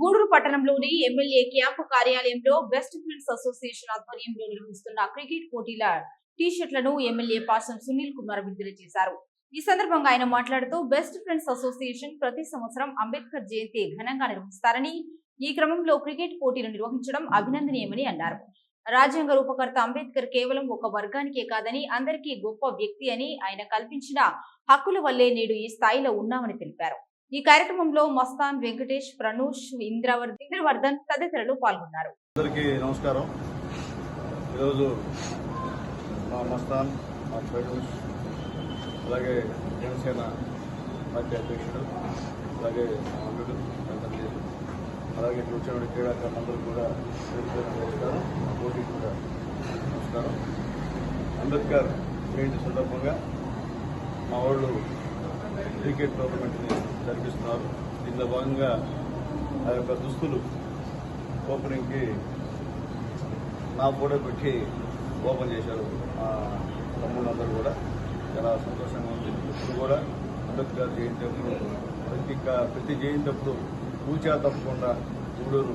గూడూరు పట్టణంలోని MLA camp కార్యాలయంలో best friends association ఆధ్వర్యంలో నిర్వహిస్తున్న క్రికెట్ పోటీల టీషర్ట్లను ఎమ్మెల్యే పాసం సునీల్ కుమార్ విడుదల చేశారు. ఈ సందర్భంగా ఆయన మాట్లాడుతూ బెస్ట్ ఫ్రెండ్స్ అసోసియేషన్ ప్రతి సంవత్సరం అంబేద్కర్ జయంతి ఘనంగా నిర్వహిస్తారని ఈ క్రమంలో క్రికెట్ పోటీలు నిర్వహించడం అభినందనీయమని అన్నారు. రాజ్యాంగ రూపకర్త అంబేద్కర్ కేవలం ఒక వర్గానికే కాదని అందరికీ గొప్ప వ్యక్తి అని ఆయన కల్పించిన హక్కుల వల్లే నేడు ఈ స్థాయిలో ఉన్నామని తెలిపారు. ఈ కార్యక్రమంలో మస్తాన్ వెంకటేష్ ప్రణూష్ ఇంద్రవర్ధన్ ఇంద్రవర్ధన్ తదితరులు పాల్గొన్నారు. అందరికీ నమస్కారం. ఈరోజు మా మస్తాన్ మా ప్రణూష్ అలాగే జనసేన పార్టీ అధ్యక్షుడు అలాగే మా అల్లుడు అలాగే కూర్చొని క్రీడాకారులందరూ కూడా నమస్కారం పోటీ కూడా నమస్కారం. అంబేద్కర్ జయంతి సందర్భంగా మా వాళ్ళు క్రికెట్ టోర్నమెంట్ని జరిపిస్తున్నారు దీనిలో భాగంగా ఆ యొక్క దుస్తులు ఓపెనింగ్కి నా ఫోటో పెట్టి ఓపెన్ చేశారు మా తమ్ముళ్ళందరూ కూడా. చాలా సంతోషంగా ఉంది. ఇప్పుడు కూడా అంబేద్కర్ జయంతి అప్పుడు ప్రతి ప్రతి జయంతి అప్పుడు తప్పకుండా గూడూరు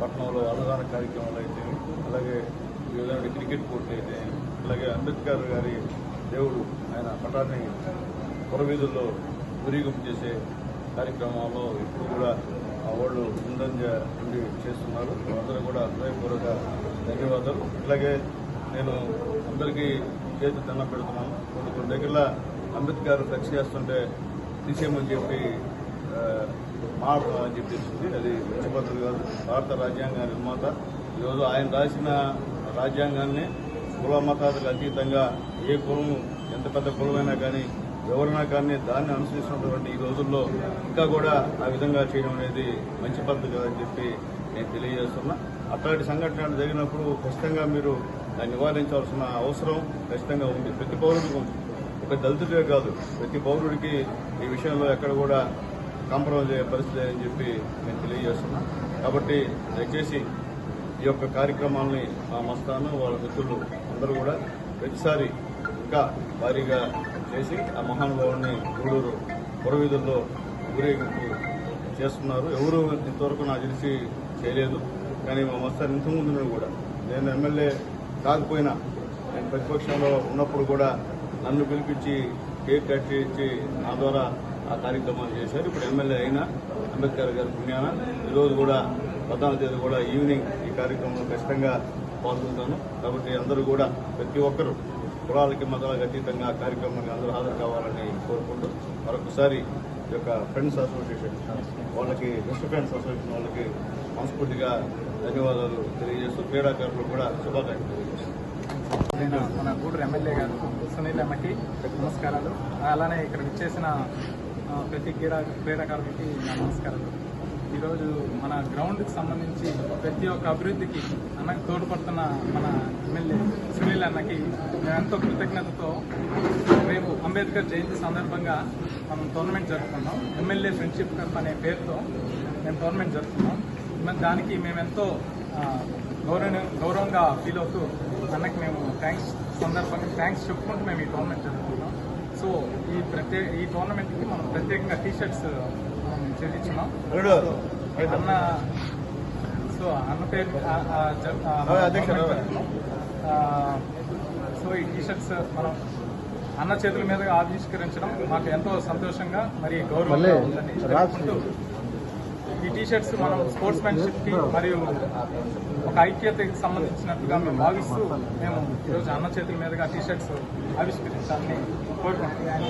పట్టణంలో అన్నదాన కార్యక్రమాలు అయితే అలాగే ఈ క్రికెట్ పోటీ అయితే అలాగే అంబేద్కర్ గారి దేవుడు ఆయన పటాన్ని పురవీధుల్లో ఊరేగింపు చేసే కార్యక్రమాల్లో ఇప్పుడు కూడా వాళ్ళు ముందంజ ఉండి చేస్తున్నారు. అందరూ కూడా హృదయపూర్వక ధన్యవాదాలు. అలాగే నేను అందరికీ చేతి దండం పెడుతున్నాను. కొన్ని కొన్ని దగ్గర అంబేద్కర్ ఫ్లెక్స్ చేస్తుంటే తీసేయమని చెప్పి ఆ, మాట్లాడాలని చెప్పి తెలిసింది. అది మంచి పద్ధతి కాదు భారత రాజ్యాంగ నిర్మాత. ఈరోజు ఆయన రాసిన రాజ్యాంగాన్ని కుల మతాలకు అతీతంగా ఏ కులం ఎంత పెద్ద కులమైనా కానీ ఎవరైనా కానీ దాన్ని అనుసరిస్తున్నటువంటి ఈ రోజుల్లో ఇంకా కూడా ఆ విధంగా చేయడం అనేది మంచి పద్ధతి కదని చెప్పి నేను తెలియజేస్తున్నా. అట్లాంటి సంఘటనలు జరిగినప్పుడు ఖచ్చితంగా మీరు దాన్ని నివారించాల్సిన అవసరం ఖచ్చితంగా ఉంది. ప్రతి పౌరుడికి ఉంది. ఒక దళితుడే కాదు ప్రతి పౌరుడికి ఈ విషయంలో ఎక్కడ కూడా కాంప్రమైజ్ అయ్యే పరిస్థితి అని చెప్పి నేను తెలియజేస్తున్నా. కాబట్టి దయచేసి ఈ యొక్క కార్యక్రమాల్ని మా మస్తాను వాళ్ళ మిత్రులు అందరూ కూడా ప్రతిసారి ఇంకా భారీగా చేసి ఆ మహానుభావుని గూడూరు పురవీధుల్లో ఊరేగింపు చేస్తున్నారు. ఎవరు ఇంతవరకు నాకు తెలిసి చేయలేదు. కానీ మా మస్తాన్ ఇంతకుముందు కూడా. నేను ఎమ్మెల్యే కాకపోయినా నేను ప్రతిపక్షంలో ఉన్నప్పుడు కూడా నన్ను పిలిపించి కేక్ కట్ చేయించి నా ద్వారా ఆ కార్యక్రమాలు చేశారు. ఇప్పుడు ఎమ్మెల్యే అయినా అంబేద్కర్ గారి పుణ్యాన ఈరోజు కూడా పద్నాలుగు తేదీ కూడా ఈవినింగ్ ఈ కార్యక్రమంలో ఖచ్చితంగా పాల్గొంటాను. కాబట్టి అందరూ కూడా ప్రతి ఒక్కరూ కులాలకి మతాలకు అతీతంగా ఆ కార్యక్రమానికి అందరూ హాజరు కావాలని కోరుకుంటూ మరొకసారి ఈ యొక్క ఫ్రెండ్స్ అసోసియేషన్ వాళ్ళకి బెస్ట్ ఫ్రెండ్స్ అసోసియేషన్ వాళ్ళకి మనస్ఫూర్తిగా ధన్యవాదాలు తెలియజేస్తూ క్రీడాకారులకు కూడా శుభాకాంక్షలు నేను మన గూడూరు ఎమ్మెల్యే గారు సునీల్ అమ్మకి నమస్కారాలు. అలానే ఇక్కడ విచ్చేసిన ప్రతి క్రీడా క్రీడాకారులకి నా నమస్కారాలు. ఈరోజు మన గ్రౌండ్కి సంబంధించి ప్రతి ఒక్క అభివృద్ధికి అన్నకి తోడ్పడుతున్న మన ఎమ్మెల్యే సునీల్ అన్నకి ఎంతో కృతజ్ఞతతో రేపు అంబేద్కర్ జయంతి సందర్భంగా మనం టోర్నమెంట్ జరుపుకున్నాం ఎమ్మెల్యే ఫ్రెండ్షిప్ కప్ అనే పేరుతో మేము టోర్నమెంట్ జరుపుకున్నాం దానికి మేము ఎంతో గౌరవ గౌరవంగా ఫీల్ అవుతూ అన్నకి మేము థ్యాంక్స్ సందర్భంగా థ్యాంక్స్ చెప్పుకుంటూ మేము ఈ టోర్నమెంట్ జరుపుకున్నాం సో ఈ ప్రత్యేక ఈ టోర్నమెంట్కి మనం ప్రత్యేకంగా టీషర్ట్స్ అన్న సో అన్న పేరు సో ఈ టీ షర్ట్స్ మనం అన్న చేతుల మీదుగా ఆవిష్కరించడం మాకు ఎంతో సంతోషంగా మరి గౌరవంగా ఉందని ఈ టీ షర్ట్స్ మనం స్పోర్ట్స్ మ్యాన్షిప్కి మరియు ఒక ఐక్యతకి సంబంధించినట్టుగా మేము భావిస్తూ మేము ఈరోజు అన్న చేతుల మీదుగా టీ షర్ట్స్ ఆవిష్కరించాలని కోరుకుంటున్నాం.